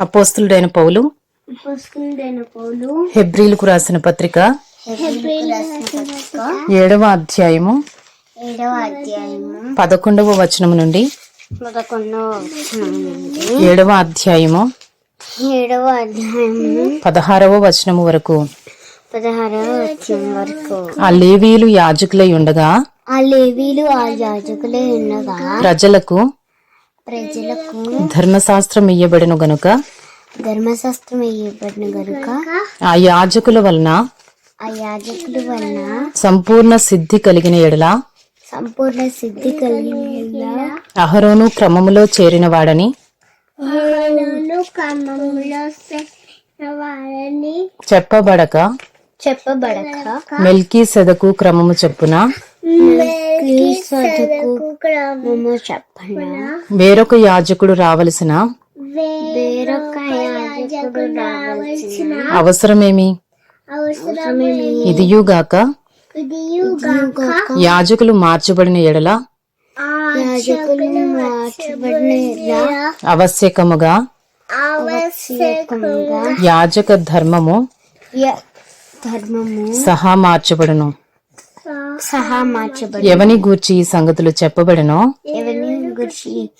అపోస్తులుడైన పౌలు హెబ్రీలకు రాసిన పత్రిక ఏడవ అధ్యాయము పదకొండవ వచనము నుండి పదకొండవ వచనం నుండి ఏడవ అధ్యాయము ఏడవ అధ్యాయము పదహారవ వచనము వరకు. పదహారవ వచనం వరకు. ఆ లేవీయులు యాజకులై ఉండగా ఆ లేవీలు ఆ యాజకులే ఉండగా ప్రజలకు ప్రజలకు ధర్మశాస్త్రం ఇయ్యబడిన గనుక? ధర్మశాస్త్రం ఇవ్వబడిన గనుక ఆ యాజకుల వలన? ఆ యాజకుల వలన సంపూర్ణ సిద్ధి కలిగిన ఎడల? సంపూర్ణ సిద్ధి కలిగిన అహరోను క్రమములో చేరిన వాడని చెప్పబడక? చెప్పబడక మెల్కీ సెదకు క్రమము చెప్పన? వేరొక యాజకుడు రావలసిన? అవసరమేమి? ఇదియుగాక? యాజకులు మార్చబడిన ఎడల? ఆవశ్యకముగా యాజక ధర్మము? ధర్మము సహా మార్చబడును. సహా మార్చబడి ఎవని గూర్చి ఈ సంగతులు చెప్పబడినో? ఎవరిని గురించి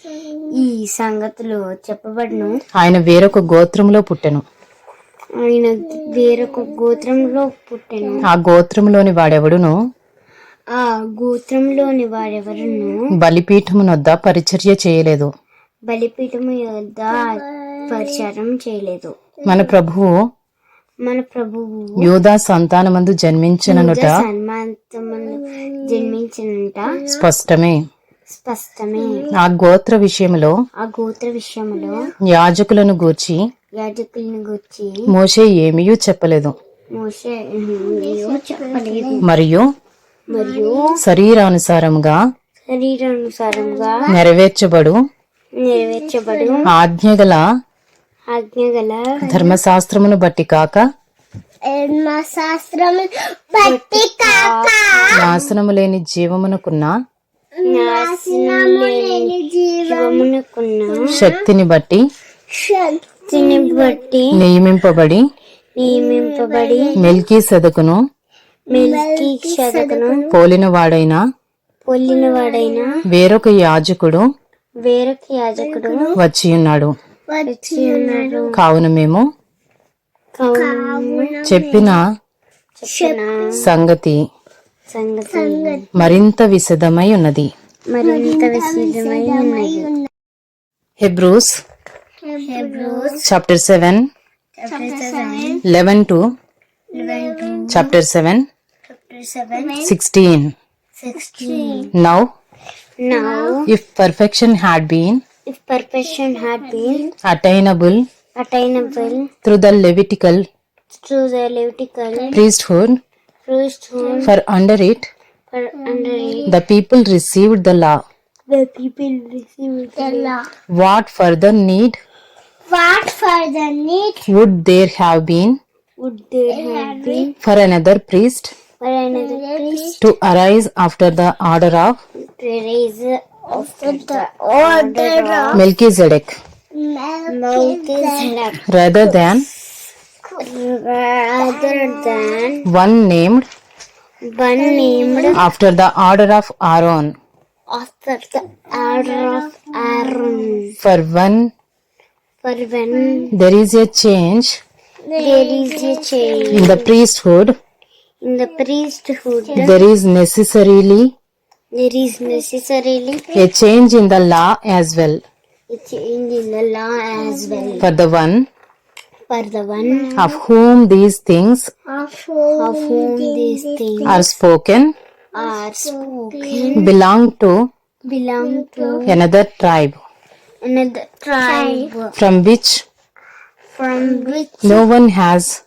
ఈ సంగతులు చెప్పబడను? ఆయన వేరొక గోత్రములో పుట్టెను. ఆయన వేరొక గోత్రంలో పుట్టెను. ఆ గోత్రములోని వాడెవడును? ఆ గోత్రంలోని వారెవరును బలిపీఠమునొద్ద పరిచర్య చేయలేదు. బలిపీఠము యొద్ద పరిచారం చేయలేదు. మన ప్రభువు మన ప్రభువు యూదా సంతానమందు జన్మించననుట జన్మించినంట స్పష్టమే. స్పష్టమే. ఆ గోత్ర విషయములో ఆ గోత్ర విషయంలో యాజకులను గూర్చి యాజకులను గురించి మోషే ఏమీయూ చెప్పలేదు. చెప్పలేదు. మరియు మరియు శరీరానుసారముగా శరీరానుసారంగా నెరవేర్చబడు నెరవేర్చబడు ఆజ్ఞగల ఆజ్ఞగల ధర్మశాస్త్రమును బట్టి కాక బట్టి కాక నాశనము లేని జీవమునకున్న నాశనం లేని జీవమునకున్న శక్తిని బట్టి శక్తిని బట్టి నియమింపబడి నియమింపబడి మెల్కీ సెదకును మెల్కి పోలిన వాడైన పొల్లిన వాడైన వేరొక యాజకుడు వేరొక యాజకుడు వచ్చి ఉన్నాడు వచ్చి ఉన్నాడు కావున మేము కావున చెప్పిన సంగతి సంగతి మరింత విశదమై ఉన్నది. మరింత విశదమై ఉన్నది. Hebrews Hebrews chapter seven eleven to chapter seven sixteen. Now Now, if perfection had been if perfection had been attainable attainable through the Levitical through the Levitical priesthood, priesthood for under it, for under it the people received the law. The people received the law. What further need? What further need would there have been? Would there have been for another priest? For another priest to arise after the order of to arise Melchizedek rather than rather than one named one named after the order of Aaron. after the order of Aaron. For one, For when there is a change there is a change in the priesthood, in the priesthood, there is necessarily there is necessarily a change in the law as well. a change in the law as well. For the one? For the one. Of whom these things of whom these things are spoken? Are spoken. Belong to belong to another tribe. another tribe. From which? From which no one has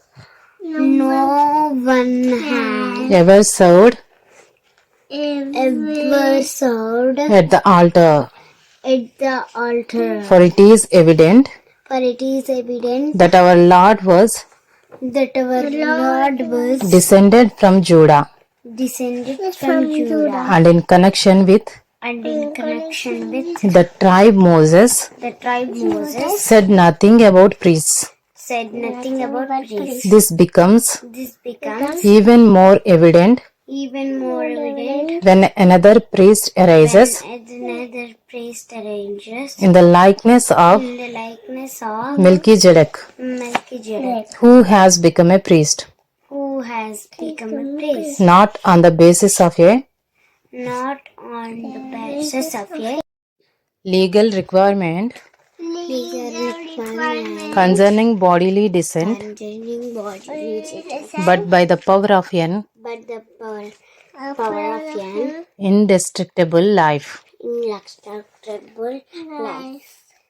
no one has ever served ever served at the altar. at the altar. For it is evident For it is evident that our Lord was that our Lord was descended from Judah descended from Judah. and in connection with and in connection with the tribe Moses the tribe Moses said nothing about priests. said nothing about priests. This becomes This becomes even more evident even more evident when another priest arises as another priest arranges in the likeness of in the likeness of Melchizedek, Melchizedek, who has become a priest, who has become a priest, not on the basis of a not on the basis of a legal requirement. Legal requirement concerning bodily descent, concerning bodily descent, but by the power of an but the power, power of an indestructible life. indestructible life.